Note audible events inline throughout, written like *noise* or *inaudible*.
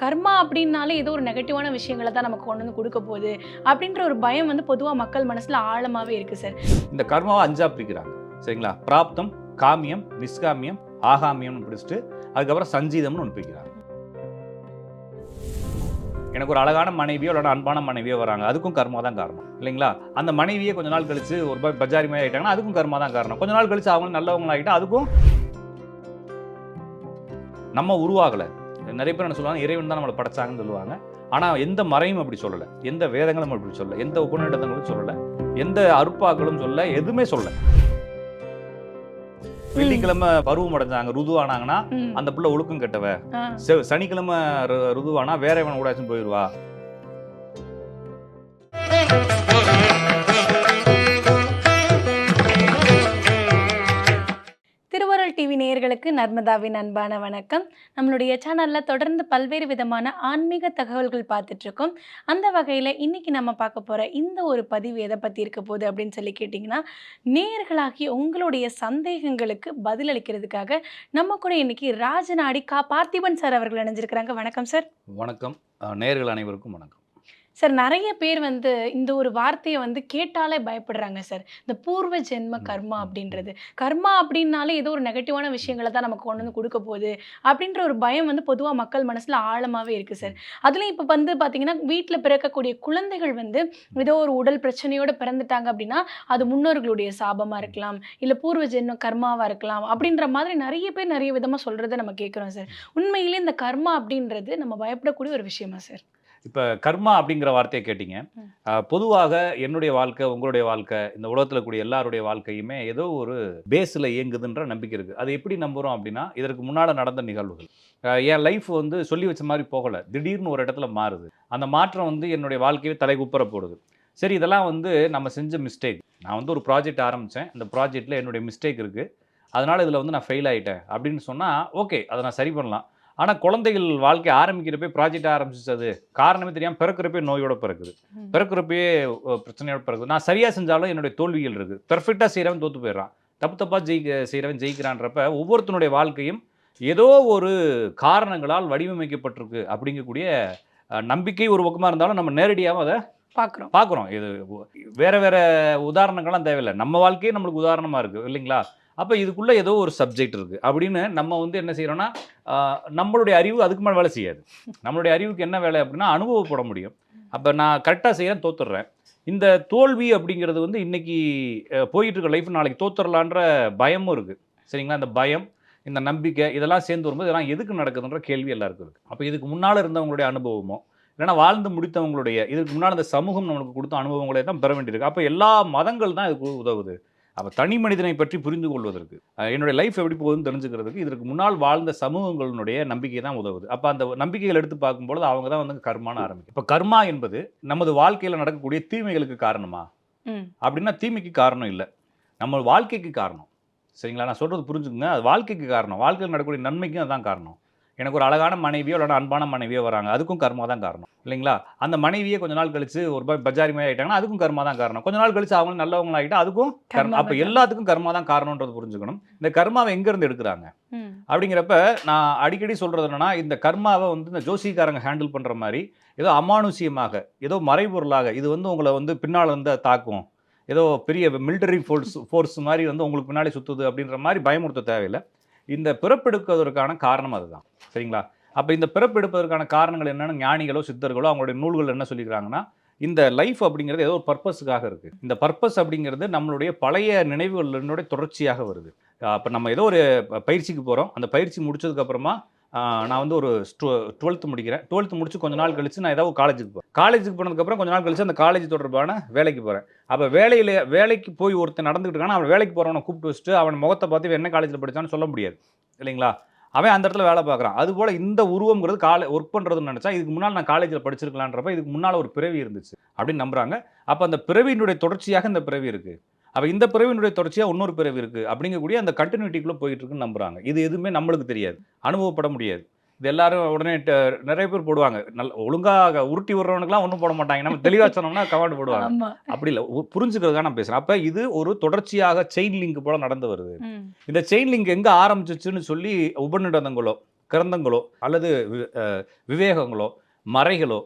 கர்மா அப்படின்னாலே ஏதோ ஒரு நெகட்டிவான விஷயங்களை தான் நமக்கு கொண்டு வந்து கொடுக்க போகுது அப்படின்ற ஒரு பயம் வந்து பொதுவாக மக்கள் மனசில் ஆழமாகவே இருக்குது சார் இந்த கர்மாவை அஞ்சா பிரிக்கிறாங்க. சரிங்களா? பிராப்தம் காமியம் நிஷ்காமியம் ஆகாமியம்னு பிடிச்சிட்டு அதுக்கப்புறம் சஞ்சீதம்னு ஒன்று பிரிக்கிறாங்க. எனக்கு ஒரு அழகான மனைவியோ இல்லை அன்பான மனைவியோ வராங்க. அதுக்கும் கர்மா தான் காரணம். இல்லைங்களா? அந்த மனைவியை கொஞ்ச நாள் கழிச்சு ஒரு பஜாரி மாதிரி ஆகிட்டாங்கன்னா அதுக்கும் கர்மா தான் காரணம். கொஞ்ச நாள் கழிச்சு அவங்க நல்லவங்களாகிட்டா அதுக்கும் நம்ம உருவாகலை. நிறைய பேர் என்ன சொல்லுவாங்க இறைவன் தான் நம்மளை படைச்சாங்கன்னு சொல்லுவாங்க. ஆனால் எந்த மறையும் அப்படி சொல்லலை. எந்த வேதங்களும் அப்படி சொல்லலை. எந்த உபநிடதங்களும் சொல்லலை. எந்த அருப்பாக்களும் சொல்ல எதுவுமே சொல்ல வெள்ளிக்கிழமை பருவம் அடைஞ்சாங்க ருதுவானாங்கன்னா. அந்த புள்ள ஒழுக்கம் கெட்டவ. சனிக்கிழமை ருதுவானா வேற இவன் கூடாச்சும் போயிடுவா நேயர்களுக்கு நர்மதாவின் அன்பான வணக்கம். நம்மளுடைய சேனலில் தொடர்ந்து பல்வேறு விதமான ஆன்மீக தகவல்கள் பார்த்துட்ருக்கோம். அந்த வகையில் இன்னைக்கு நம்ம பார்க்க போகிற இந்த ஒரு பதிவு எதை பற்றி இருக்க போகுது அப்படின்னு சொல்லி கேட்டிங்கன்னா நேயர்களாகி உங்களுடைய சந்தேகங்களுக்கு பதிலளிக்கிறதுக்காக நம்ம கூட இன்னைக்கு ராஜநாடி கா பார்த்திபன் சார் அவர்கள் இணைஞ்சிருக்கிறாங்க. வணக்கம் சார். வணக்கம். நேர்கள் நேயர்கள் அனைவருக்கும் வணக்கம். சார் நிறைய பேர் வந்து இந்த ஒரு வார்த்தையை வந்து கேட்டாலே பயப்படுறாங்க சார். இந்த பூர்வ ஜென்ம கர்மா அப்படின்றது. கர்மா அப்படின்னாலே ஏதோ ஒரு நெகட்டிவான விஷயங்களை தான் நமக்கு கொண்டு வந்து கொடுக்க போகுது அப்படின்ற ஒரு பயம் வந்து பொதுவாக மக்கள் மனசில் ஆழமாகவே இருக்குது சார். அதுலேயும் இப்போ வந்து பார்த்தீங்கன்னா வீட்டில் பிறக்கக்கூடிய குழந்தைகள் வந்து ஏதோ ஒரு உடல் பிரச்சனையோடு பிறந்துட்டாங்க அப்படின்னா அது முன்னோர்களுடைய சாபமாக இருக்கலாம் இல்லை பூர்வ ஜென்ம கர்மாவாக இருக்கலாம் அப்படின்ற மாதிரி நிறைய பேர் நிறைய விதமாக சொல்கிறத நம்ம கேட்குறோம் சார். உண்மையிலே இந்த கர்மா அப்படின்றது நம்ம பயப்படக்கூடிய ஒரு விஷயமா சார்? இப்போ கர்மா அப்படிங்கிற வார்த்தையை கேட்டீங்க. பொதுவாக என்னுடைய வாழ்க்கை உங்களுடைய வாழ்க்கை இந்த உலகத்தில் கூடிய எல்லாருடைய வாழ்க்கையுமே ஏதோ ஒரு பேஸில் இயங்குதுன்ற நம்பிக்கை இருக்குது அது எப்படி நம்புகிறோம் அப்படின்னா இதற்கு முன்னால் நடந்த நிகழ்வுகள். என் லைஃப் வந்து சொல்லி வச்ச மாதிரி போகலை. திடீர்னு ஒரு இடத்துல மாறுது. அந்த மாற்றம் வந்து என்னுடைய வாழ்க்கையை தலைகுப்புற போடுது. சரி இதெல்லாம் வந்து நம்ம செஞ்ச மிஸ்டேக் நான் வந்து ஒரு ப்ராஜெக்ட் ஆரம்பித்தேன் அந்த ப்ராஜெக்ட்டில் என்னுடைய மிஸ்டேக் இருக்குது அதனால் இதில் வந்து நான் ஃபெயில் ஆகிட்டேன் அப்படின்னு சொன்னால் ஓகே அதை நான் சரி பண்ணலாம். ஆனால் குழந்தைகள் வாழ்க்கை ஆரம்பிக்கிறப்பே ப்ராஜெக்ட் ஆரம்பிச்சது. காரணமே தெரியாமல் பிறக்கிறப்பே நோயோட பிறக்குது. பிறக்கிறப்பயே அஹ், பிரச்சனையோட பிறக்குது. நான் சரியாக செஞ்சாலும் என்னுடைய தோல்விகள் இருக்குது பெர்ஃபெக்டாக செய்கிறவன் தோற்று போயிடுறான். தப்பு தப்பாக ஜெயிக்க செய்கிறவன் ஜெயிக்கிறான்றப்ப ஒவ்வொருத்தனுடைய வாழ்க்கையும் ஏதோ ஒரு காரணங்களால் வடிவமைக்கப்பட்டிருக்கு அப்படிங்கக்கூடிய நம்பிக்கை ஒரு பக்கமாக இருந்தாலும் நம்ம நேரடியாக அதை பார்க்குறோம் பார்க்குறோம் இது வேற வேற உதாரணங்கள்லாம் தேவையில்லை. நம்ம வாழ்க்கையே நம்மளுக்கு உதாரணமாக இருக்குது இல்லைங்களா? அப்போ இதுக்குள்ளே ஏதோ ஒரு சப்ஜெக்ட் இருக்குது அப்படின்னு நம்ம வந்து என்ன செய்கிறோன்னா நம்மளுடைய அறிவு அதுக்கு மேலே வேலை செய்யாது. நம்மளுடைய அறிவுக்கு என்ன வேலை அப்படின்னா அனுபவப்பட முடியும். அப்போ நான் கரெக்டாக செய்கிறேன் தோத்துடுறேன். இந்த தோல்வி அப்படிங்கிறது வந்து இன்றைக்கி போயிட்டுருக்க இருக்க லைஃப் நாளைக்கு தோத்துடலான்ற பயமும் இருக்குது சரிங்களா? அந்த பயம் இந்த நம்பிக்கை இதெல்லாம் சேர்ந்து வரும்போது இதெல்லாம் எதுக்கு நடக்குதுன்ற கேள்வி எல்லாருக்கும் இருக்குது அப்போ இதுக்கு முன்னால் இருந்தவங்களுடைய அனுபவமோ இல்லைனா வாழ்ந்து முடித்தவங்களுடைய இதுக்கு முன்னால் இந்த சமூகம் நம்மளுக்கு கொடுத்த அனுபவங்களை தான் பெற வேண்டியிருக்கு. அப்போ எல்லா மதங்கள் தான் இதுக்கு உதவுது. அப்போ தனி மனிதனை பற்றி புரிந்து கொள்வதற்கு. என்னுடைய லைஃப் எப்படி போகுதுன்னு தெரிஞ்சுக்கிறதுக்கு இதற்கு முன்னால் வாழ்ந்த சமூகங்களுடைய நம்பிக்கை தான் உதவுது. அப்போ அந்த நம்பிக்கைகள் எடுத்து பார்க்கும்பொழுது அவங்க தான் வந்து கர்மான்னு ஆரம்பிக்கும். இப்போ கர்மா என்பது நமது வாழ்க்கையில் நடக்கக்கூடிய தீமைகளுக்கு காரணமா? அப்படின்னா தீமைக்கு காரணம் இல்லை. நம்ம வாழ்க்கைக்கு காரணம். சரிங்களா? நான் சொல்கிறது புரிஞ்சுக்கங்க. அது வாழ்க்கைக்கு காரணம். வாழ்க்கையில் நடக்கக்கூடிய நன்மைக்கும் அதுதான் காரணம். எனக்கு ஒரு அழகான மனைவியோ இல்லைனா அன்பான மனைவியோ வராங்க. அதுக்கும் கர்மா தான் காரணம். இல்லைங்களா? அந்த மனைவியே கொஞ்ச நாள் கழிச்சு ஒரு பஜாரி மாதிரி ஆயிட்டாங்கன்னா அதுக்கும் கர்மா தான் காரணம். கொஞ்ச நாள் கழிச்சு அவங்க நல்லவங்க ஆகிட்டா அதுக்கும் கர்மா. அப்போ. எல்லாத்துக்கும் கர்மா தான் காரணம்ன்றது புரிஞ்சுக்கணும். இந்த கர்மாவை எங்கேருந்து எடுக்கிறாங்க? அப்படிங்கிறப்ப நான் அடிக்கடி சொல்கிறது என்னன்னா இந்த கர்மாவை வந்து இந்த ஜோசிக்காரங்க ஹேண்டில் பண்ணுற மாதிரி ஏதோ அமானுஷ்யமாக ஏதோ மறைபொருளாக இது வந்து உங்களை வந்து பின்னால் வந்து தாக்கும். ஏதோ பெரிய மிலிட்டரி ஃபோர்ஸ் ஃபோர்ஸ் மாதிரி வந்து உங்களுக்கு பின்னாடி சுற்றுது அப்படின்ற மாதிரி பயமுறுத்த தேவையில்லை. இந்த பிறப்பெடுப்பதற்கான காரணம் அதுதான். சரிங்களா? அப்போ இந்த பிறப்பெடுப்பதற்கான காரணங்கள் என்னென்னு ஞானிகளோ சித்தர்களோ அவங்களுடைய நூல்கள் என்ன சொல்லிக்கிறாங்கன்னா இந்த லைஃப் அப்படிங்கிறது ஏதோ ஒரு பர்பஸுக்காக இருக்குது இந்த பர்பஸ் அப்படிங்கிறது நம்மளுடைய பழைய நினைவுகளினுடைய தொடர்ச்சியாக வருது. அப்போ நம்ம ஏதோ ஒரு பயிற்சிக்கு போகிறோம் அந்த பயிற்சி முடிச்சதுக்கப்புறமா நான் வந்து ஒரு டுவெல்த்து முடிக்கிறேன். டுவெல்த்து முடிச்சு கொஞ்ச நாள் கழிச்சு நான் ஏதாவது காலேஜுக்கு போகிறேன் காலேஜுக்கு போனதுக்கப்புறம் கொஞ்ச நாள் கழிச்சு அந்த காலேஜ் தொடர்பான வேலைக்கு போகிறேன் அப்போ வேலையில் வேலைக்கு போய் ஒருத்தன் நடந்துக்கிட்டு இருக்கானா அவன் வேலைக்கு போகிறவனை கூப்பிட்டு வச்சுட்டு அவன் முகத்தை பார்த்து என்ன காலேஜில் படித்தான்னு சொல்ல முடியாது. இல்லைங்களா? அவன் அந்த இடத்துல வேலை பார்க்குறான். அதுபோல் இந்த உருவங்கிறது காலே ஒர்க் பண்ணுறதுன்னு நினச்சா இதுக்கு முன்னால் நான் காலேஜில் படிச்சிருக்கலான்றப்ப இதுக்கு முன்னால் ஒரு பிறவி இருந்துச்சு அப்படின்னு நம்புறாங்க. அப்போ அந்த பிறவியினுடைய தொடர்ச்சியாக இந்த பிறவி இருக்குது அப்போ இந்த பிறவியினுடைய தொடர்ச்சியாக இன்னொரு பிறவி இருக்குது அப்படிங்கக்கூடிய அந்த கண்டினியூட்டிக்குள்ளே போயிட்டு இருக்குன்னு நம்புறாங்க. இது எதுவுமே நம்மளுக்கு தெரியாது. அனுபவப்பட முடியாது. இது எல்லாரும் உடனே நிறைய பேர் போடுவாங்க. நல்ல ஒழுங்காக உருட்டி விடுறவனுக்குலாம் ஒன்றும் போட மாட்டாங்க. நம்ம தெளிவாக சொன்னோம்னா கமெண்ட் போடுவாங்க. அப்படி இல்லை. புரிஞ்சுக்கிறதுக்காக நான் பேசுகிறேன் அப்போ இது ஒரு தொடர்ச்சியாக செயின் லிங்க் போல நடந்து வருது. இந்த செயின் லிங்க் எங்கே ஆரம்பிச்சிச்சுன்னு சொல்லி உபநிடதங்களோ கிரந்தங்களோ அல்லது விவேகங்களோ மறைகளோ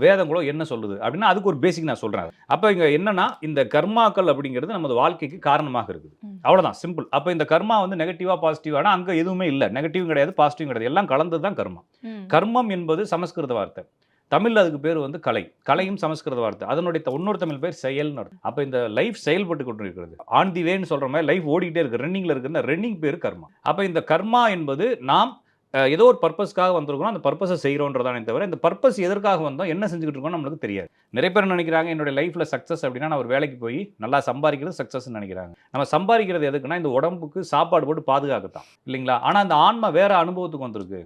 வேதங்களோ என்ன சொல்லுது? அப்படின்னா அதுக்கு ஒரு பேசிக் நான் சொல்கிறேன் அப்போ இங்கே என்னன்னா இந்த கர்மாக்கள் அப்படிங்கிறது நமது வாழ்க்கைக்கு காரணமாக இருக்குது. அவ்வளோதான் சிம்பிள் அப்போ இந்த கர்மா வந்து நெகட்டிவாக பாசிட்டிவானா அங்கே எதுவுமே இல்லை. நெகட்டிவும் கிடையாது பாசிட்டிவும் கிடையாது. எல்லாம் கலந்து தான் கர்மா. ம். கர்மம் என்பது சமஸ்கிருத வார்த்தை. தமிழ்ல அதுக்கு பேர் வந்து கலை. கலையும் சமஸ்கிருத வார்த்தை. அதனுடைய இன்னொரு தமிழ் பேர் செயல்னு அப்போ இந்த லைஃப் செயல்பட்டு கொண்டு இருக்கிறது ஆன் தி வேன்னு சொல்ற மாதிரி லைஃப் ஓடிக்கிட்டே இருக்கு. ரன்னிங்ல இருக்குன்னா ரன்னிங் பேர் கர்மா. அப்போ இந்த கர்மா என்பது நாம் ஏதோ ஒரு பர்பஸ்க்காக வந்திருக்கிறோம் அந்த பர்பஸை செய்கிறோன்றதானே தவிர இந்த பர்பஸ் எதற்காக வந்தோம் என்ன செஞ்சுக்கிட்டு இருக்கோம் நம்மளுக்கு தெரியாது. நிறைய பேர் நினைக்கிறாங்க என்னுடைய லைஃப்ல சக்ஸஸ் அப்படின்னா நான் ஒரு வேலைக்கு போய் நல்லா சம்பாதிக்கிறது சக்ஸஸ் நினைக்கிறாங்க. நம்ம சம்பாதிக்கிறது எதுக்குன்னா இந்த உடம்புக்கு சாப்பாடு போட்டு பாதுகாக்கத்தான் இல்லைங்களா? ஆனா அந்த ஆன்மா வேற அனுபவத்துக்கு வந்திருக்கு.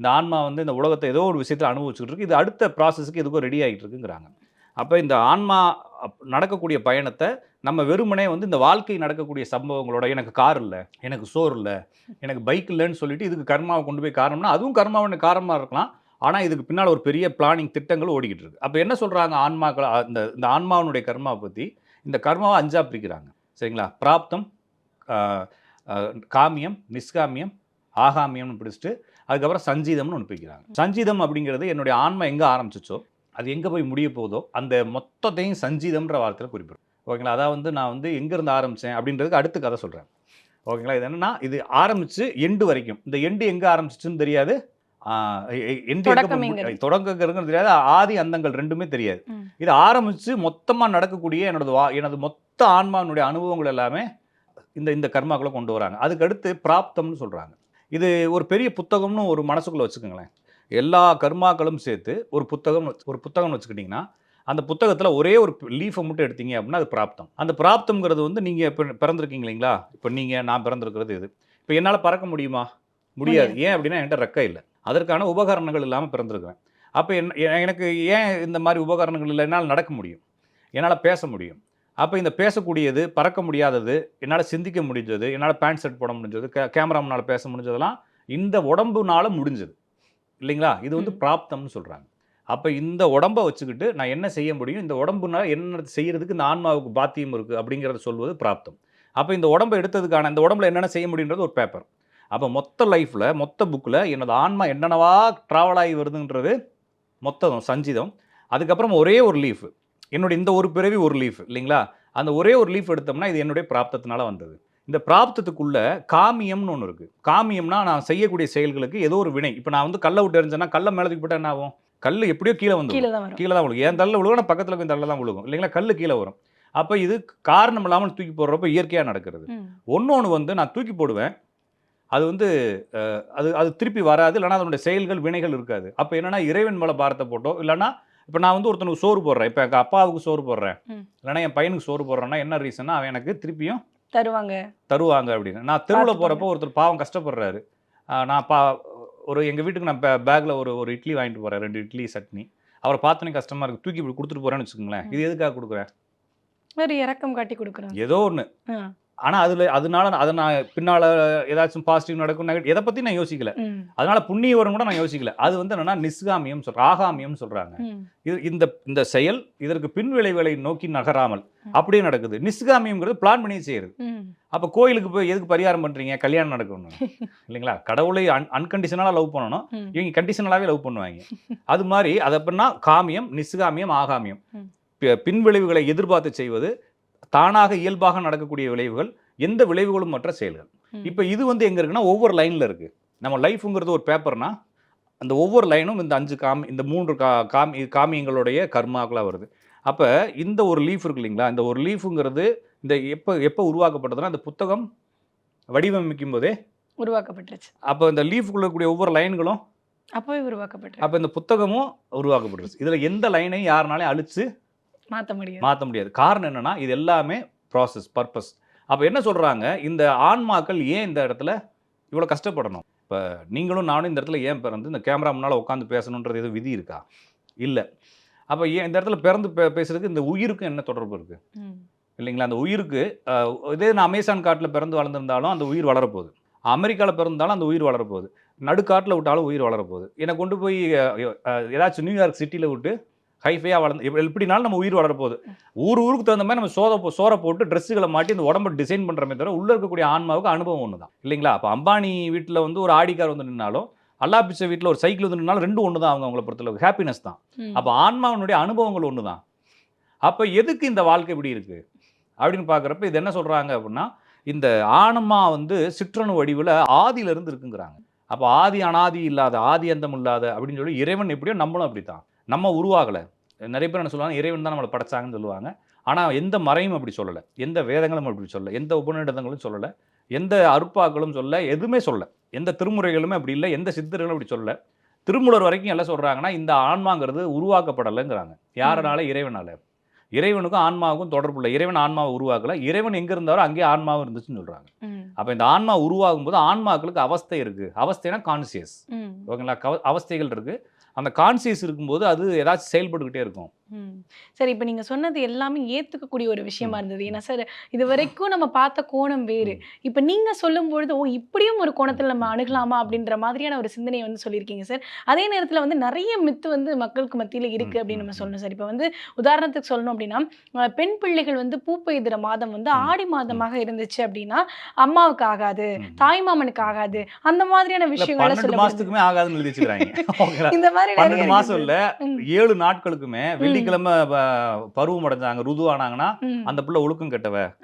இந்த ஆன்மா வந்து இந்த உலகத்தை ஏதோ ஒரு விஷயத்தில் அனுபவிச்சுட்டு இருக்கு. இது அடுத்த ப்ராசஸ்க்கு எதுக்கோ ரெடி ஆகிட்டு இருக்குங்கிறாங்க. அப்போ இந்த ஆன்மா அப்- நடக்கக்கூடிய பயணத்தை நம்ம வெறுமனே வந்து இந்த வாழ்க்கை நடக்கக்கூடிய சம்பவங்களோட எனக்கு கார் இல்லை எனக்கு சோறு இல்லை எனக்கு பைக் இல்லைன்னு சொல்லிட்டு இதுக்கு கர்மாவை கொண்டு போய் காரணம்னா அதுவும் கர்மாவின் காரணமாக இருக்கலாம். ஆனால் இதுக்கு பின்னால் ஒரு பெரிய பிளானிங் திட்டங்கள் ஓடிக்கிட்டு இருக்கு. அப்போ என்ன சொல்கிறாங்க ஆன்மாக்கள்? இந்த இந்த ஆன்மாவினுடைய கர்மாவை பற்றி இந்த கர்மாவை அஞ்சா பிரிக்கிறாங்க. சரிங்களா? பிராப்தம் காமியம் நிஷ்காமியம் ஆகாமியம்னு பிடிச்சிட்டு அதுக்கப்புறம் சஞ்சீதம்னு ஒன்று பிரிக்கிறாங்க. சஞ்சீதம் அப்படிங்கிறது என்னுடைய ஆன்மா எங்கே ஆரம்பிச்சிச்சோ அது எங்கே போய் முடிய போகுதோ அந்த மொத்தத்தையும் சஞ்சீதம்ன்ற வார்த்தையில் குறிப்பிடும். ஓகேங்களா? அதாவது வந்து நான் வந்து எங்கேருந்து ஆரம்பித்தேன் அப்படின்றதுக்கு அடுத்த கதை சொல்கிறேன் ஓகேங்களா? இது என்னன்னா இது ஆரம்பித்து எண்டு வரைக்கும். இந்த எண்டு எங்கே ஆரம்பிச்சிச்சுன்னு தெரியாது? தொடங்கிறது தெரியாது. ஆதி அந்தங்கள் ரெண்டுமே தெரியாது. இது ஆரம்பித்து மொத்தமாக நடக்கக்கூடிய என்னோட வா எனது மொத்த ஆன்மானுடைய அனுபவங்கள் எல்லாமே இந்த இந்த கர்மாக்களை கொண்டு வராங்க. அதுக்கு அடுத்து பிராப்தம்னு சொல்கிறாங்க இது ஒரு பெரிய புத்தகம்னு ஒரு மனசுக்குள்ளே வச்சுக்கோங்களேன். எல்லா கர்மாக்களும் சேர்த்து ஒரு புத்தகம் ஒரு புத்தகம்னு வச்சுக்கிட்டிங்கன்னா அந்த புத்தகத்தில் ஒரே ஒரு லீஃபை மட்டும் எடுத்தீங்க அப்படின்னா அது பிராப்தம். அந்த பிராப்தம்ங்கிறது வந்து நீங்கள் இப்போ பிறந்திருக்கீங்க இல்லைங்களா? இப்போ நீங்கள் நான் பிறந்திருக்கிறது இது இப்போ என்னால் பறக்க முடியுமா? முடியாது. ஏன் அப்படின்னா என்கிட்ட ரெக்கை இல்லை. அதற்கான உபகரணங்கள் இல்லாமல் பிறந்திருக்கிறேன். அப்போ என் எனக்கு ஏன் இந்த மாதிரி உபகரணங்கள் இல்லை? என்னால் நடக்க முடியும். என்னால் பேச முடியும். அப்போ இந்த பேசக்கூடியது பறக்க முடியாதது என்னால் சிந்திக்க முடிஞ்சது என்னால் பேண்ட் செட் போட முடிஞ்சது கே கேமராமனால் பேச முடிஞ்சதெல்லாம் இந்த உடம்புனால முடிஞ்சது. இல்லைங்களா? இது வந்து. பிராப்தம்னு சொல்கிறாங்க அப்போ இந்த உடம்பை வச்சுக்கிட்டு நான் என்ன செய்ய முடியும்? இந்த உடம்புனால என்ன செய்யறதுக்கு இந்த ஆன்மாவுக்கு பாத்தியம் இருக்குது அப்படிங்கிறத சொல்வது பிராப்தம். அப்போ இந்த உடம்பை எடுத்ததுக்கான இந்த உடம்புல என்னென்ன செய்ய முடியுன்றது ஒரு பேப்பர் அப்போ மொத்த லைஃப்பில் மொத்த புக்கில் என்னோட ஆன்மா என்னென்னவா ட்ராவல் ஆகி வருதுன்றது மொத்தம் சஞ்சிதம். அதுக்கப்புறம் ஒரே ஒரு லீஃப் என்னோட இந்த ஒரு பிறவி ஒரு லீஃப் இல்லைங்களா? அந்த ஒரே ஒரு லீஃப் எடுத்தோம்னா இது என்னுடைய பிராப்தத்தினால வந்தது. இந்த பிராப்தத்துக்குள்ள காமியம்னு ஒன்று இருக்குது காமியம்னா நான் செய்யக்கூடிய செயல்களுக்கு ஏதோ ஒரு வினை. இப்போ நான் வந்து கல்லை விட்டு எரிஞ்சேன்னா கல்லை மேலே தூக்கி போட்டால் என்ன ஆகும்? கல் எப்படியோ கீழே வந்து கீழே தான் விழுகும் என் தள்ள விழுகும் நான் பக்கத்தில் போய் தள்ள தான் விழுகும். இல்லைங்களா? கல் கீழே வரும். அப்போ இது காரணம் இல்லாமல் தூக்கி போடுறப்ப இயற்கையாக நடக்கிறது. ம். ஒன்று வந்து நான் தூக்கி போடுவேன். அது வந்து அது அது திருப்பி வராது. இல்லைன்னா அதனுடைய செயல்கள் வினைகள் இருக்காது. அப்போ என்னன்னா இறைவன் மேலே பாரத்தை போட்டோ இல்லைன்னா இப்போ நான் வந்து ஒருத்தனுக்கு சோறு போடுறேன். இப்போ எங்கள் அப்பாவுக்கு சோறு போடுறேன். ம். இல்லைன்னா என் பையனுக்கு சோறு போடுறேன்னா என்ன ரீசன்னா அவன் எனக்கு திருப்பியும் தருவாங்க. தருவாங்க அப்படின்னு. நான் தெருவில். போகிறப்போ ஒருத்தர் பாவம் கஷ்டப்படுறாரு. நான் பா ஒரு எங்கள் வீட்டுக்கு நான் பேக்கில் ஒரு ஒரு இட்லி வாங்கிட்டு போகிறேன் ரெண்டு இட்லி சட்னி. அவரை பார்த்தோன்னே கஷ்டமாக இருக்குது தூக்கி இப்படி கொடுத்துட்டு போகிறேன்னு வச்சுக்கோங்களேன். இது எதுக்காக கொடுக்குறேன்? ஒரு இறக்கம் காட்டி கொடுக்குறாங்க. ஏதோ ஒன்று. ஆனால் அதில் அதனால அதை நான் பின்னால் ஏதாச்சும் பாசிட்டிவ் நடக்கும் நெகட்டிவ் எதை பற்றி நான் யோசிக்கல. அதனால புண்ணிய வரும் கூட நான் யோசிக்கல அது வந்து என்னன்னா நிஸ்காமியம் சொல்ற ஆகாமியம் சொல்றாங்க. இது இந்த இந்த செயல் இதற்கு பின் விளைவுகளை நோக்கி நகராமல். அப்படியே நடக்குது நிஸ்காமியம்ங்கிறது பிளான் பண்ணி செய்யுது ம். அப்போ கோயிலுக்கு போய் எதுக்கு பரிகாரம் பண்றீங்க கல்யாணம் நடக்கணும் *laughs* இல்லைங்களா கடவுளை அன் அன்கண்டிஷனலாக லவ் பண்ணணும். இவங்க கண்டிஷனலாகவே லவ் பண்ணுவாங்க அது மாதிரி அதை பண்ணா காமியம் நிஸ்காமியம் ஆகாமியம் ம். பி- பின் விளைவுகளை எதிர்பார்த்து செய்வது தானாக இயல்பாக நடக்கக்கூடிய விளைவுகள் எந்த விளைவுகளும் மற்ற செயல்கள். இப்போ இது வந்து எங்க இருக்குன்னா ஒவ்வொரு லைன்ல இருக்கு. நம்ம லைஃப்ங்கிறது ஒரு பேப்பர்னா அந்த ஒவ்வொரு லைனும் இந்த அஞ்சு காமி இந்த மூன்று கா காமி காமியங்களுடைய கர்மாக்களாக வருது. அப்போ இந்த ஒரு லீஃப் இருக்கு இல்லைங்களா? இந்த ஒரு லீஃபுங்கிறது இந்த எப்போ எப்போ உருவாக்கப்பட்டதுன்னா இந்த புத்தகம் வடிவமைக்கும் போதே உருவாக்கப்பட்டுருச்சு. அப்போ இந்த லீஃபுக்குள்ள இருக்கக்கூடிய ஒவ்வொரு லைன்களும் அப்பவே உருவாக்கப்பட்டு அப்போ இந்த புத்தகமும் உருவாக்கப்பட்டுருச்சு. இதில் எந்த லைனையும் யாருனாலையும் அழிச்சு மாத்த முடியாது. மாற்ற முடியாது. காரணம் என்னன்னா இது எல்லாமே ப்ராசஸ் பர்பஸ் அப்போ என்ன சொல்கிறாங்க இந்த ஆன்மாக்கள் ஏன் இந்த இடத்துல இவ்வளோ கஷ்டப்படணும்? இப்போ நீங்களும் நானும் இந்த இடத்துல ஏன் பிறந்து இந்த கேமரா முன்னால் உட்காந்து பேசணுன்றது எதுவும் விதி இருக்கா? இல்லை. அப்போ ஏன் இந்த இடத்துல பிறந்து பே பேசுறதுக்கு இந்த உயிருக்கும் என்ன தொடர்பு இருக்குது. இல்லைங்களா? அந்த உயிருக்கு இதே நான் அமேசான் காட்டில் பிறந்து வளர்ந்துருந்தாலும் அந்த உயிர் வளரப்போகுது. அமெரிக்காவில் பிறந்தாலும் அந்த உயிர் வளரப்போகுது. நடுக்காட்டில் விட்டாலும் உயிர் வளரப்போகுது. என்னை கொண்டு போய் ஏதாச்சும் நியூயார்க் சிட்டியில் விட்டு ஹைஃபையாக வளர்ந்து எப்ப- எப்படினாலும் நம்ம உயிர் வளர போகுது ஊர் ஊருக்கு தகுந்த மாதிரி நம்ம சோத போ- சோறை போட்டு ட்ரெஸ்ஸுகளை மாட்டி இந்த உடம்பை டிசைன் பண்ணுறமே தவிர உள்ளே இருக்கக்கூடிய ஆன்மாவுக்கு அனுபவம் ஒன்று தான் இல்லைங்களா? அப்போ அம்பானி வீட்டில் வந்து ஒரு ஆடி கார் வந்து நின்னாலும் அல்லா பிச்சை வீட்டில் ஒரு சைக்கிள் வந்துனாலும் ரெண்டும் ஒன்று தான் அவங்க அவங்கள பொறுத்தளவுக்கு. ஹாப்பினஸ் தான். அப்போ ஆன்மாவினுடைய அனுபவங்கள் ஒன்று தான் அப்போ எதுக்கு இந்த வாழ்க்கை இப்படி இருக்கு? அப்படின்னு பார்க்குறப்ப இது என்ன சொல்கிறாங்க அப்படின்னா இந்த ஆன்மா வந்து சிற்றணு வடிவில் ஆதியிலிருந்து இருக்குங்கிறாங்க. அப்போ ஆதி அனாதி இல்லாத ஆதி அந்தம் இல்லாத அப்படின்னு சொல்லி இறைவன் எப்படியோ நம்மளும் அப்படி தான் நம்ம உருவாகலை. நிறைய பேர் என்ன சொல்லுவாங்க இறைவன் தான் நம்மளை படைச்சாங்கன்னு சொல்லுவாங்க. ஆனால் எந்த மறையும் அப்படி சொல்லலை. எந்த வேதங்களும் அப்படி சொல்லலை. எந்த உபநிடதங்களும் சொல்லலை. எந்த அருப்பாக்களும் சொல்ல எதுவுமே சொல்ல எந்த திருமுறைகளுமே அப்படி இல்லை. எந்த சித்தர்களும் அப்படி சொல்லல. திருமூலர் வரைக்கும் என்ன சொல்றாங்கன்னா இந்த ஆன்மாங்கிறது உருவாக்கப்படலைங்கிறாங்க. யாரனால? இறைவனால. இறைவனுக்கும் ஆன்மாவுக்கும் தொடர்பு இல்லை. இறைவன் ஆன்மாவை உருவாக்கல. இறைவன் எங்க இருந்தாரோ அங்கேயே ஆன்மாவும் இருந்துச்சுன்னு சொல்றாங்க. ம். அப்ப இந்த ஆன்மா உருவாகும் போது ஆன்மாக்களுக்கு அவஸ்தை இருக்கு. அவஸ்தைனா கான்சியஸ். ஓகேங்களா? அவஸ்தைகள் இருக்கு. அந்த கான்சியஸ் இருக்கும்போது அது ஏதாச்சும் செயல்பட்டுக்கிட்டே இருக்கும். சரி இப்போ நீங்க சொன்னது எல்லாமே ஏத்துக்கக்கூடிய ஒரு விஷயமா இருந்தது. ஏன்னா சார் இது வரைக்கும் நம்ம பார்த்த கோணம் வேறு. இப்போ நீங்க சொல்லும் பொழுது ஓ இப்படியும் ஒரு கோணத்தில் நம்ம அணுகலாமா? அப்படின்ற மாதிரியான ஒரு சிந்தனையை வந்து சொல்லியிருக்கீங்க சார். அதே நேரத்தில் வந்து நிறைய மித்து வந்து மக்களுக்கு மத்தியில் இருக்கு ம், அப்படின்னு நம்ம சொல்லணும் சார். இப்போ வந்து உதாரணத்துக்கு சொல்லணும் அப்படின்னா பெண் பிள்ளைகள் வந்து பூ பெய்துற மாதம் வந்து ஆடி மாதமாக இருந்துச்சு அப்படின்னா அம்மாவுக்கு ஆகாது. தாய் மாமனுக்கு ஆகாது. அந்த மாதிரியான விஷயங்கள் ஆகாதுன்னு வச்சுக்கிறாங்க. ஓகேங்களா இந்த மாதிரி இருக்குது. இல்ல. ஏழு நாட்களுக்குமே வெள்ளிக்கிழமை ப- பருவம் அடைஞ்சாங்க ருதுவானாங்கன்னா. அந்த பிள்ளை ஒழுக்கம் கெட்டவ.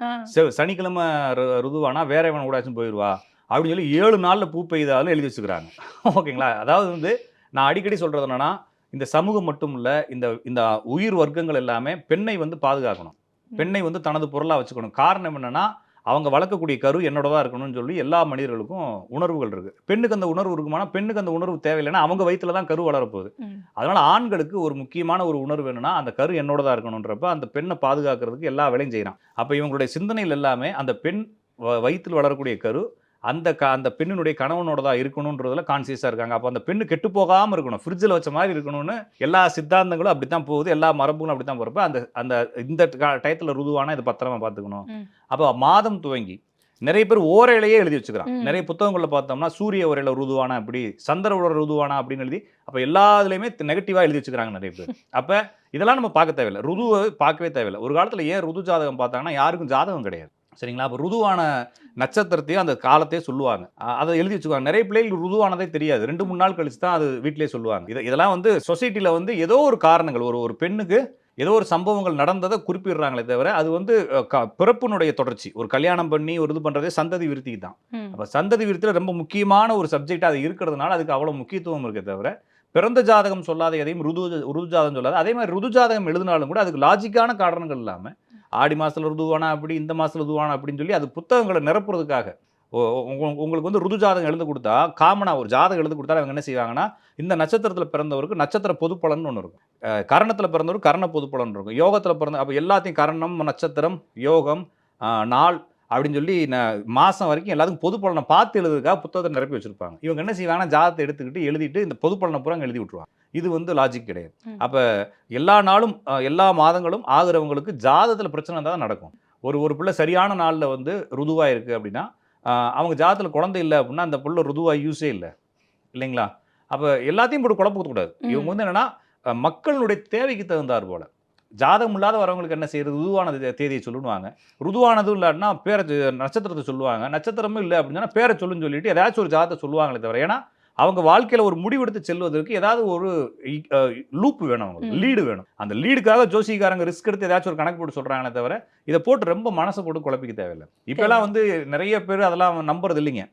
சனிக்கிழமை ருதுவானா வேற இவன் கூடாச்சும் போயிடுவா அப்படின்னு சொல்லி ஏழு நாள்ல பூ பெய்தாலும் எழுதி வச்சுக்கிறாங்க. ஓகேங்களா? அதாவது வந்து நான் அடிக்கடி சொல்றது என்னன்னா இந்த சமூகம் மட்டும் இல்ல இந்த இந்த உயிர் வர்க்கங்கள் எல்லாமே பெண்ணை வந்து பாதுகாக்கணும். பெண்ணை வந்து தனது பொருளா வச்சுக்கணும். காரணம் என்னன்னா அவங்க வளர்க்கக்கூடிய கரு என்னோடதா இருக்கணும்னு சொல்லி எல்லா மனிதர்களுக்கும் உணர்வுகள் இருக்கு. பெண்ணுக்கு அந்த உணர்வு இருக்குமானா பெண்ணுக்கு அந்த உணர்வு தேவையில்லைன்னா அவங்க வயித்துல தான் கரு வளரப்போகுது. அதனால ஆண்களுக்கு ஒரு முக்கியமான ஒரு உணர்வு என்னன்னா அந்த கரு என்னோடதா இருக்கணுன்றப்ப அந்த பெண்ணை பாதுகாக்கிறதுக்கு எல்லா வேலையும் செய்யறான் அப்ப இவங்களுடைய சிந்தனையில் எல்லாமே அந்த பெண் வ- வயித்துல வளரக்கூடிய கரு அந்த க அந்த பெண்ணினுடைய கணவனோடதா இருக்கணுன்றதுல கான்சியஸா இருக்காங்க. அப்போ அந்த பெண்ணு கெட்டு போகாம இருக்கணும். ஃப்ரிட்ஜில் வச்ச மாதிரி இருக்கணும்னு எல்லா சித்தாந்தங்களும் அப்படித்தான் போகுது. எல்லா மரபுகளும் அப்படித்தான் போறப்ப அந்த அந்த இந்த டயத்துல ருதுவானா இது பத்திரமா பார்த்துக்கணும். அப்போ மாதம் துவங்கி நிறைய பேர் ஓரையிலேயே எழுதி வச்சுக்கிறான். நிறைய புத்தகங்களில் பார்த்தோம்னா சூரிய ஓரையில ருதுவானா அப்படி சந்திர ஓரை ருதுவானா அப்படின்னு எழுதி அப்போ எல்லாத்துலேயுமே நெகட்டிவாக எழுதி வச்சுக்கிறாங்க நிறைய பேர். அப்போ இதெல்லாம் நம்ம பார்க்க தேவையில்லை. ருதுவை பார்க்கவே தேவையில்லை. ஒரு காலத்தில் ஏன் ருது ஜாதகம் பார்த்தாங்கன்னா யாருக்கும் ஜாதகம் கிடையாது. சரிங்களா? அப்போ ருதுவான நட்சத்திரத்தையும் அந்த காலத்தையே சொல்லுவாங்க. அதை எழுதி வச்சுக்குவாங்க. நிறைய பிள்ளைகள் ருதுவானதே தெரியாது. ரெண்டு மூணு நாள் கழிச்சு தான் அது வீட்டிலேயே சொல்லுவாங்க. இது இதெல்லாம் வந்து சொசைட்டியில் வந்து ஏதோ ஒரு காரணங்கள் ஒரு ஒரு பெண்ணுக்கு ஏதோ ஒரு சம்பவங்கள் நடந்ததை குறிப்பிடுறாங்களே தவிர அது வந்து க- பிறப்பினுடைய தொடர்ச்சி. ஒரு கல்யாணம் பண்ணி ஒரு இது பண்ணுறதே சந்ததி விருத்திக்கு தான். அப்போ சந்ததி விருத்தியில் ரொம்ப முக்கியமான ஒரு சப்ஜெக்ட் அது இருக்கிறதுனால அதுக்கு அவ்வளோ முக்கியத்துவம் இருக்கே தவிர பிறந்த ஜாதகம் சொல்லாத எதையும் ருது ருது ஜாதகம் சொல்லாத அதே மாதிரி ருது ஜாதகம் எழுதினாலும் கூட அதுக்கு லாஜிக்கான காரணங்கள் இல்லாமல் ஆடி மாதத்தில் ருதுவானா அப்படி இந்த மாதத்தில் ருதுவானா அப்படின்னு சொல்லி அது புத்தகங்களை நிரப்புறதுக்காக. ஓ- உங்களுக்கு வந்து ருது ஜாதகம் எழுந்து கொடுத்தா காமனாக ஒரு ஜாதகம் எழுந்து கொடுத்தா அவங்க என்ன செய்வாங்கன்னா இந்த நட்சத்திரத்தில் பிறந்தவருக்கு நட்சத்திர பொதுப்பலன் ஒன்று இருக்கும். கரணத்தில் பிறந்தவருக்கு கரண பொதுப்பலன் இருக்கும். யோகத்தில் பிறந்த அப்போ எல்லாத்தையும் கரணம் நட்சத்திரம் யோகம் நாள் அப்படின்னு சொல்லி ந- மாசம் வரைக்கும் எல்லாத்துக்கும் பொது பலனை பார்த்து எழுதுறதுக்காக புத்தகத்தை நிரப்பி வச்சிருப்பாங்க. இவங்க என்ன செய்வாங்கன்னா ஜாதகத்தை எடுத்துக்கிட்டு எழுதிட்டு இந்த பொது பலனை பூரா எழுதி விட்டுருவாங்க. இது வந்து லாஜிக் கிடையாது. அப்ப எல்லா நாளும் எல்லா மாதங்களும் ஆகுறவங்களுக்கு ஜாதகத்துல பிரச்சனை தான் நடக்கும். ஒரு ஒரு பிள்ளை சரியான நாள்ல வந்து ருதுவா இருக்கு அப்படின்னா அவங்க ஜாதகத்துல குழந்தை இல்லை அப்படின்னா அந்த பிள்ளை ருதுவா யூஸே இல்லை. இல்லைங்களா? அப்ப எல்லாத்தையும் போட்டு குழப்பக்கூடாது. இவங்க வந்து என்னன்னா மக்களுடைய தேவைக்கு தகுந்தார் போல. ஜாதகம் இல்லாத வரவங்களுக்கு என்ன செய்யறது? ருதுவான தே- தேதியை சொல்லுவாங்க. ருதுவானதும் இல்லாட்டினா பேரை நட்சத்திரத்தை சொல்லுவாங்க. நட்சத்திரமும் இல்லை அப்படின்னா பேரை சொல்லுன்னு சொல்லிட்டு ஏதாச்சும் ஒரு ஜாதகத்தை சொல்லுவாங்களே தவிர ஏன்னா அவங்க வாழ்க்கையில ஒரு முடிவெடுத்து செல்வதற்கு ஏதாவது ஒரு லூப் வேணும் அவங்களுக்கு. லீடு வேணும். அந்த லீடுக்காக ஜோசிக்காரங்க ரிஸ்க் எடுத்து ஏதாச்சும் ஒரு கணக்கு போட்டு சொல்றாங்களே தவிர இதை போட்டு ரொம்ப மனசை போட்டு குழப்பிக்க தேவையில்லை. இப்பெல்லாம் வந்து நிறைய பேர் அதெல்லாம் நம்புறது இல்லைங்க.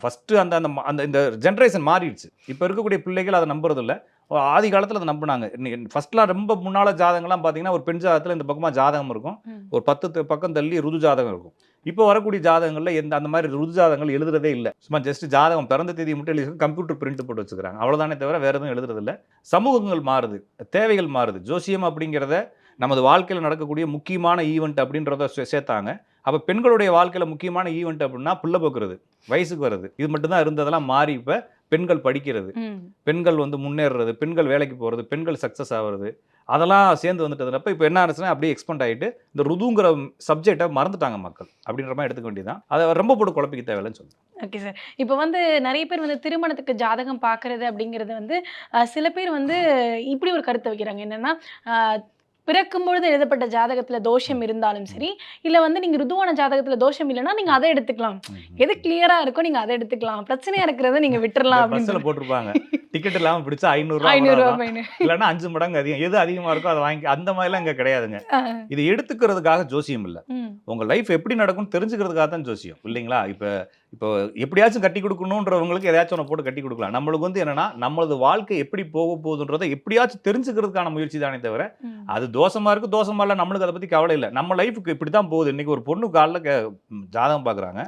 ஃபஸ்ட்டு அந்த அந்த அந்த இந்த ஜென்ரேஷன் மாறிடுச்சு. இப்போ இருக்கக்கூடிய பிள்ளைகள் அதை நம்புறது இல்ல. ஆதி காலத்தில் அதை நம்பினாங்க. ஃபர்ஸ்ட்லாம் ரொம்ப முன்னால ஜாதகம்லாம் பார்த்தீங்கன்னா ஒரு பெண் ஜாதகத்தில் இந்த பக்கமாக ஜாதகம் இருக்கும். ஒரு பத்து பக்கம் தள்ளி ருது ஜாதகம் இருக்கும். இப்போ வரக்கூடிய ஜாதகங்களில் எந்த அந்த மாதிரி ருது ஜாதகங்கள் எழுதுறதே இல்லை. சும்மா ஜஸ்ட் ஜாதகம் பிறந்த தேதியை மட்டும் எழுதி கம்ப்யூட்டர் பிரிண்ட் போட்டு வச்சுக்கிறாங்க. அவ்வளோதானே தவிர வேறு எதுவும் எழுதுறது இல்ல. சமூகங்கள் மாறுது. தேவைகள் மாறுது. ஜோசியம் அப்படிங்கிறத நமது வாழ்க்கையில் நடக்கக்கூடிய முக்கியமான ஈவெண்ட் அப்படின்றத சேர்த்தாங்க. அப்போ பெண்களுடைய வாழ்க்கையில் முக்கியமான ஈவெண்ட் அப்படின்னா புள்ள போக்குறது. வயசுக்கு வர்றது. இது மட்டும்தான் இருந்ததெல்லாம் மாறி இப்போ பெண்கள் படிக்கிறது. பெண்கள் வந்து முன்னேறுறது பெண்கள் வேலைக்கு போகிறது பெண்கள் சக்ஸஸ் ஆகிறது அதெல்லாம் சேர்ந்து வந்துட்டதுனப்ப இப்போ என்ன ஆச்சுன்னா அப்படியே எக்ஸ்பெண்ட் ஆகிட்டு இந்த ருதுங்கிற சப்ஜெக்டை மறந்துட்டாங்க மக்கள் அப்படின்ற மாதிரி எடுத்துக்க வேண்டியதான் அதை ரொம்ப போட்டு குழப்பிக்க தேவையில்லைன்னு சொல்லுவேன் ஓகே சார் இப்போ வந்து நிறைய பேர் வந்து திருமணத்துக்கு ஜாதகம் பார்க்கறது அப்படிங்கிறது வந்து சில பேர் வந்து இப்படி ஒரு கருத்தை வைக்கிறாங்க. என்னன்னா பிறக்கும் பொழுது எழுதப்பட்ட ஜாதகத்துல தோஷம் இருந்தாலும் சரி இல்ல வந்து நீங்க ருதுவான ஜாதகத்துல தோஷம் இல்லைன்னா நீங்க அதை எடுத்துக்கலாம். எது கிளியரா இருக்கோ நீங்க அதை எடுத்துக்கலாம். பிரச்சனையா இருக்கிறத நீங்க விட்டுறலாம் அப்படின்னு போட்டிருப்பாங்க. டிக்கெட் இல்லாம பிடிச்சா ஐநூறுரூவா ஐநூறு ரூபாய் fine. இல்லைன்னா அஞ்சு மடங்கு அதிகம். எது அதிகமா இருக்கோ அதை வாங்கி அந்த மாதிரிலாம் இங்க கிடையாதுங்க. இது எடுத்துக்கிறதுக்காக ஜோசியம் இல்ல. உங்க லைஃப் எப்படி நடக்கும்னு தெரிஞ்சுக்கிறதுக்காக தான் ஜோசியம். இல்லைங்களா? இப்போ இப்போ எப்படியாச்சும் கட்டி கொடுக்கணுன்றவங்களுக்கு எதையாச்சும் ஒன்று போட்டு கட்டி கொடுக்கலாம். நம்மளுக்கு வந்து என்னன்னா நம்மளது வாழ்க்கை எப்படி போக போகுதுன்றதை எப்படியாச்சும் தெரிஞ்சுக்கிறதுக்கான முயற்சி தானே தவிர. அது தோஷமா இருக்கு தோஷமா இல்லை நம்மளுக்கு அதை பத்தி கவலை இல்லை. நம்ம லைஃபுக்கு இப்படி தான் போகுது. இன்னைக்கு ஒரு பொண்ணு காலில் ஜாதகம் பார்க்குறாங்க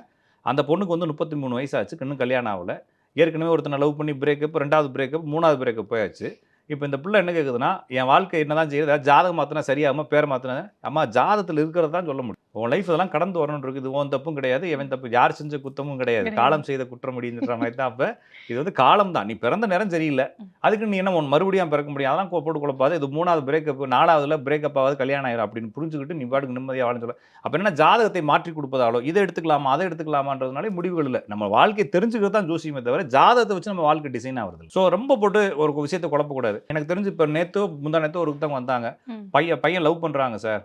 அந்த பொண்ணுக்கு வந்து முப்பத்தி மூணு வயசாச்சு இன்னும் கல்யாணம் ஆகல. ஏற்கனவே ஒருத்தனை லவ் பண்ணி பிரேக்கப் ரெண்டாவது பிரேக்கப் மூணாவது பிரேக்கப் போயாச்சு. இப்போ இந்த பிள்ளை என்ன கேட்குதுன்னா என் வாழ்க்கை என்னதான் செய்யுது அதாவது ஜாதகம் மாற்றினா சரியாம பேர் மாற்றினா அம்மா ஜாதகத்தில் இருக்கிறது தான் சொல்ல முடியும். உன் லைஃப் இதெல்லாம் கடந்து வரணும் இருக்குது. உன் தப்பும் கிடையாது எவன் தப்பு யார் செஞ்ச குத்தமும் கிடையாது. காலம் செய்த குற்றம் முடியுன்ற மாதிரி தான். அப்போ இது வந்து காலம் தான். நீ பிறந்த நேரம் சரியில்லை. அதுக்கு நீ என்ன உன் மறுபடியும் பிறக்க முடியும்? அதெல்லாம் போட்டு குழப்பாது. இது மூணாவது பிரேக்கப் நாலாவதுல பிரேக்கப் ஆகாது கல்யாணம் ஆயிரும் அப்படின்னு புரிஞ்சுக்கிட்டு நீ பாட்டுக்கு நிம்மதியாக வாழ சொல்ல அப்போ என்ன ஜாதகத்தை மாற்றி கொடுப்பதாலோ இதை எடுத்துக்கலாமா அதை எடுத்துக்கலாமான்றதுனாலே முடிவுகள் இல்லை. நம்ம வாழ்க்கையை தெரிஞ்சுக்கிறது தான் ஜோசியமே தவிர ஜாதகத்தை வச்சு நம்ம வாழ்க்கை டிசைன் ஆகுறது ஸோ ரொம்ப போட்டு ஒரு விஷயத்தை குழப்பக்கூடாது. எனக்கு தெரிஞ்சு இப்போ நேத்தோ முந்தா நேத்தோ ஒருத்தவங்க வந்தாங்க. பையன் பையன் லவ் பண்ணுறாங்க சார்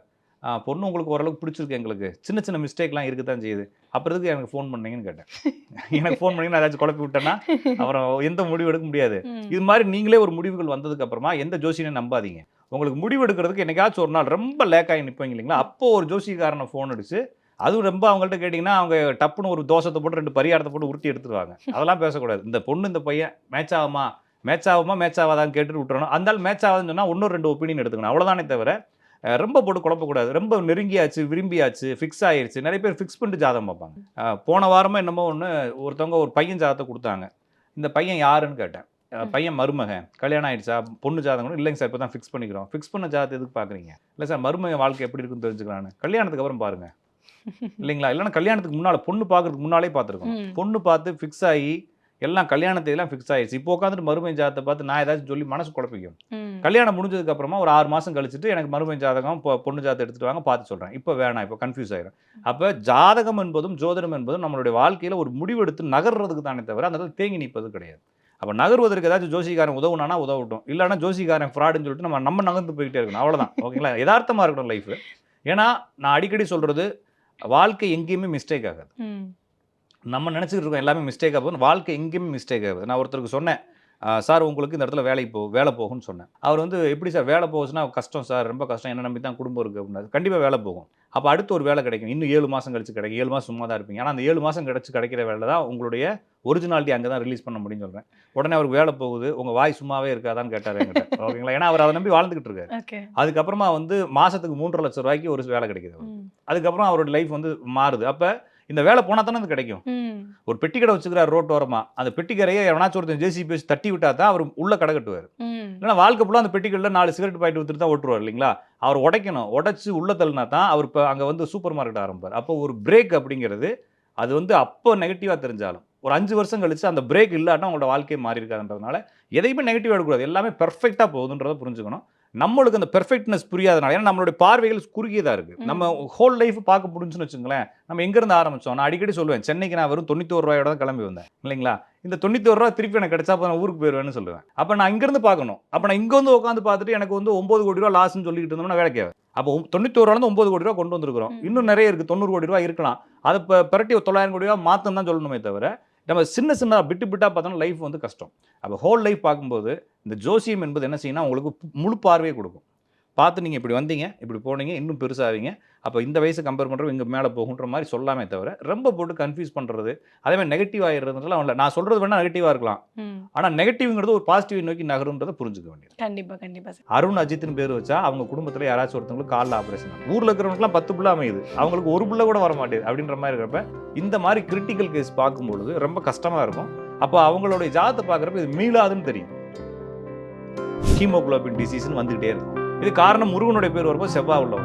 பொண்ணு உங்களுக்கு ஓரளவுக்கு பிடிச்சிருக்கு எங்களுக்கு. சின்ன சின்ன மிஸ்டேக்லாம் இருக்க தான் செய்யுது. அப்புறம் எதுக்கு எனக்கு ஃபோன் பண்ணீங்கன்னு கேட்டேன். *laughs* எனக்கு ஃபோன் பண்ணி நான் ஏதாச்சும் குழப்பி விட்டேன்னா அப்புறம் எந்த முடிவு எடுக்க முடியாது. இது மாதிரி நீங்களே ஒரு முடிவுகள் வந்ததுக்கு அப்புறமா எந்த ஜோசியனையும் நம்பாதீங்க. உங்களுக்கு முடிவு எடுக்கிறதுக்கு என்னைக்காச்சும் ஒரு நாள் ரொம்ப லேக் ஆகி நிற்பீங்க இல்லைங்களா? அப்போ ஒரு ஜோசியக்காரனை ஃபோன் அடிச்சு அதுவும் ரொம்ப அவங்கள்ட்ட கேட்டிங்கன்னா அவங்க டப்புன்னு ஒரு தோசத்தை போட்டு ரெண்டு பரிகாரத்தை போட்டு உருட்டி எடுத்துருவாங்க. அதெல்லாம் பேசக்கூடாது. இந்த பொண்ணு இந்த பையன் மேட்ச் ஆகுமா? மேட்ச் ஆகுமா? மேட்ச் ஆகாதான்னு கேட்டுட்டு விட்டுறணும். அந்த மேட்ச் ஆகாதுன்னு சொன்னால் இன்னும் ரெண்டு ஒப்பீனியன் எடுத்துக்கணும். அவ்வளோதானே தவிர ரொம்ப போட்டு குழப்பக்கூடாது. ரொம்ப நெருங்கியாச்சு விரும்பியாச்சு ஃபிக்ஸ் ஆயிருச்சு. நிறைய பேர் ஃபிக்ஸ் பண்ணிட்டு ஜாதகம் பார்ப்பாங்க. போன வாரமா என்னமோ ஒன்று ஒருத்தவங்க ஒரு பையன் ஜாதகத்தை கொடுத்தாங்க. இந்த பையன் யாருன்னு கேட்டேன். பையன் மருமகன். கல்யாணம் ஆயிடுச்சா? பொண்ணு ஜாதகம் இல்லைங்க சார் இப்போ தான் ஃபிக்ஸ் பண்ணிக்கிறோம். ஃபிக்ஸ் பண்ண ஜாதகத்தை எதுக்கு பார்க்குறீங்க? இல்லை சார் மருமகன் வாழ்க்கை எப்படி இருக்குன்னு தெரிஞ்சுக்கலான்னு. கல்யாணத்துக்கு அப்புறம் பாருங்க. *laughs* இல்லைங்களா? இல்லைன்னா கல்யாணத்துக்கு முன்னால் பொண்ணு பார்க்கறதுக்கு முன்னாலே பார்த்துருக்கோம். பொண்ணு பார்த்து ஃபிக்ஸ் ஆகி எல்லாம் கல்யாணத்தையெல்லாம் ஃபிக்ஸ் ஆயிடுச்சு. இப்போ உட்காந்துட்டு மருமகன் ஜாதகத்தை பார்த்து நான் ஏதாச்சும் சொல்லி மனசு குழப்பிக்கும். கல்யாணம் முடிஞ்சதுக்கு அப்புறமா ஒரு ஆறு மாசம் கழிச்சுட்டு எனக்கு மருமகன் ஜாதகம் பொ- பொண்ணு ஜாதகம் எடுத்துட்டு வாங்க பார்த்து சொல்றேன். இப்போ வேணாம் இப்போ கன்ஃபியூஸ் ஆயிரும். அப்போ ஜாதகம் என்பதும் ஜோதிடம் என்பதும் நம்மளுடைய வாழ்க்கையில ஒரு முடிவெடுத்து நகர்றதுக்கு தானே தவிர அந்த இடத்துல தேங்கி நிற்பது கிடையாது. அப்போ நகர்வதற்கு ஏதாச்சும் ஜோசிகாரன் உதவுனானா உதவட்டும். இல்லைன்னா ஜோசிகாரன் ஃப்ராடுன்னு சொல்லிட்டு நம்ம நம்ம நகர்ந்து போயிட்டே இருக்கணும். அவ்வளவுதான். ஓகேங்களா? யதார்த்தமா இருக்கணும் லைஃப் ஏன்னா நான் அடிக்கடி சொல்றது வாழ்க்கை எங்கேயுமே மிஸ்டேக் ஆகாது. நம்ம நினச்சிக்கிட்டு இருக்கோம் எல்லாமே மிஸ்டேக் ஆகும் வாழ்க்கை எங்கேயுமே மிஸ்டேக் ஆகுது நான் ஒருத்தருக்கு சொன்னேன் சார் உங்களுக்கு இந்த இடத்துல வேலைக்கு போ வேலை போகும்னு சொன்னேன். அவர் வந்து எப்படி சார் வேலை போகுச்சுன்னா கஷ்டம் சார் ரொம்ப கஷ்டம். என்ன நம்பி தான் குடும்பம் இருக்குது அப்படின்னா கண்டிப்பாக வேலை போகும். அப்போ அடுத்து ஒரு வேலை கிடைக்கும். இன்னும் ஏழு மாதம் கழிச்சு கிடைக்கும். ஏழு மாதம் சும்மா தான் இருப்பீங்க. ஆனால் அந்த ஏழு மாதம் கழிச்சு கிடைக்கிற வேலை தான் உங்களுடைய ஒரிஜினாலிட்டி அங்கே தான் ரிலீஸ் பண்ண முடியும்னு சொல்கிறேன் உடனே அவருக்கு வேலை போகுது. உங்கள் வாய் சும்மாவே இருக்காதான்னு கேட்டார் என்கிட்ட. ஓகேங்களா? ஏன்னா அவர் அதை நம்பி வாழ்ந்துகிட்டு இருக்காரு. அதுக்கப்புறமா வந்து மாதத்துக்கு மூன்றரை லட்சம் ரூபாய்க்கு ஒரு வேலை கிடைக்குது. அதுக்கப்புறம் அவரோட லைஃப் வந்து மாறுது. அப்போ இந்த வேலை போனால் தானே அது கிடைக்கும். ஒரு பெட்டி கடை வச்சுக்கிறார் ரோட்டோரமா அந்த பெட்டி கடையை எவனாச்சும் ஒருத்தன் ஜேசிபி வச்சு தட்டி விட்டா தான் அவர் உள்ள கடை கட்டுவார். இல்லைன்னா வாழ்க்கை ஃபுல்லாக அந்த பெட்டி கடையில் நாலு சிகரெட் பாயிட்டு வித்துட்டு தான் ஓட்டுருவார் இல்லைங்களா? அவர் உடைக்கணும் உடைச்சு உள்ள தள்ளினா தான் அவர் இப்போ அங்கே வந்து சூப்பர் மார்க்கெட் ஆரம்பிப்பார். அப்போ ஒரு பிரேக் அப்படிங்கிறது அது வந்து அப்போ நெகட்டிவாக தெரிஞ்சாலும் ஒரு அஞ்சு வருஷம் கழிச்சு அந்த பிரேக் இல்லாட்டா உங்களோட வாழ்க்கை மாறி இருக்காதுன்றதுனால எதையுமே நெகட்டிவ் எடுக்கக்கூடாது. எல்லாமே பெர்ஃபெக்டாக போகுதுன்றதை புரிஞ்சுக்கணும். நம்மளுக்கு அந்த பெர்ஃபெக்ட்னஸ் புரியாதனால ஏன்னா நம்மளுடைய பார்வைகள் குறுகியதாக இருக்குது. நம்ம ஹோல் லைஃப் பார்க்க முடிஞ்சுன்னு வச்சுங்களேன் நம்ம எங்கேருந்து ஆரம்பிச்சோம்? நான் அடிக்கடி சொல்லுவேன் சென்னைக்கு நான் வெறும் தொண்ணூத்தோரு ரூபாயோட தான் கிளம்பி வந்தேன் இல்லைங்களா? இந்த தொண்ணூத்தோரு ரூபா திருப்பி எனக்கு கிடைச்சா அப்ப நான் ஊருக்கு போயிடுவேன்னு சொல்லுவேன். அப்போ நான் இங்கேருந்து பார்க்கணும். அப்போ நான் இங்கே வந்து உட்காந்து பார்த்துட்டு எனக்கு வந்து ஒம்பது கோடி ரூபா லாஸ்ன்னு சொல்லிட்டு இருந்தோம்னா வேலைக்கு. அப்போ தொண்ணூத்தோரு ரூபா ஒம்பது கோடி ரூபா கொண்டு வந்திருக்கிறோம். இன்னும் நிறைய இருக்குது தொண்ணூறு கோடி ரூபா இருக்கலாம். அதை இப்போ பிரட்டி தொள்ளாயிரம் கோடி ரூபா மாற்றணும் தான் சொல்லணுமே தவிர நம்ம சின்ன சின்ன பிட்டு பிட்டாக பார்த்தோம்னா லைஃப் வந்து கஷ்டம். அப்போ ஹோல் லைஃப் பார்க்கும்போது இந்த ஜோசியம் என்பது என்ன செய்யணும் உங்களுக்கு முழு பார்வையை கொடுக்கும். பார்த்து நீங்கள் இப்படி வந்தீங்க இப்படி போனீங்க இன்னும் பெருசாவீங்க. அப்போ இந்த வயசை கம்பேர் பண்ணுறோம் இங்கே மேலே போகுன்ற மாதிரி சொல்லாமே தவிர ரொம்ப போட்டு கன்ஃபியூஸ் பண்ணுறது அதே மாதிரி நெகட்டிவ் ஆகிடுறதுலாம் இல்லை நான் சொல்கிறது வேணால் நெகட்டிவாக இருக்கலாம். ஆனால் நெகட்டிவ்ங்கிறது ஒரு பாசிட்டிவ் நோக்கி நகருன்றதை புரிஞ்சுக்க வேண்டியது. கண்டிப்பா கண்டிப்பா சார். அருண் அஜித்னு பேர் வச்சா அவங்க குடும்பத்தில் யாராச்சும் ஒருத்தவங்களுக்கு காலில் ஆப்ரேஷன் ஊரில் இருக்கிறவங்களுக்குலாம் பத்து பிள்ளை அமையுது. அவங்களுக்கு ஒரு பிள்ளை கூட வர மாட்டேது அப்படின்ற மாதிரி இருக்கிறப்ப இந்த மாதிரி கிரிட்டிக்கல் கேஸ் பார்க்கும்பொழுது ரொம்ப கஷ்டமாக இருக்கும். அப்போ அவங்களுடைய ஜாதத்தை பார்க்குறப்ப இது மீளாதுன்னு தெரியும். ஹீமோகுளோபின் டிசீஸ்னு வந்துகிட்டே இருக்கும். இது காரணம் முருகனுடைய பேர் வரும்போது செவ்வாய் உள்ள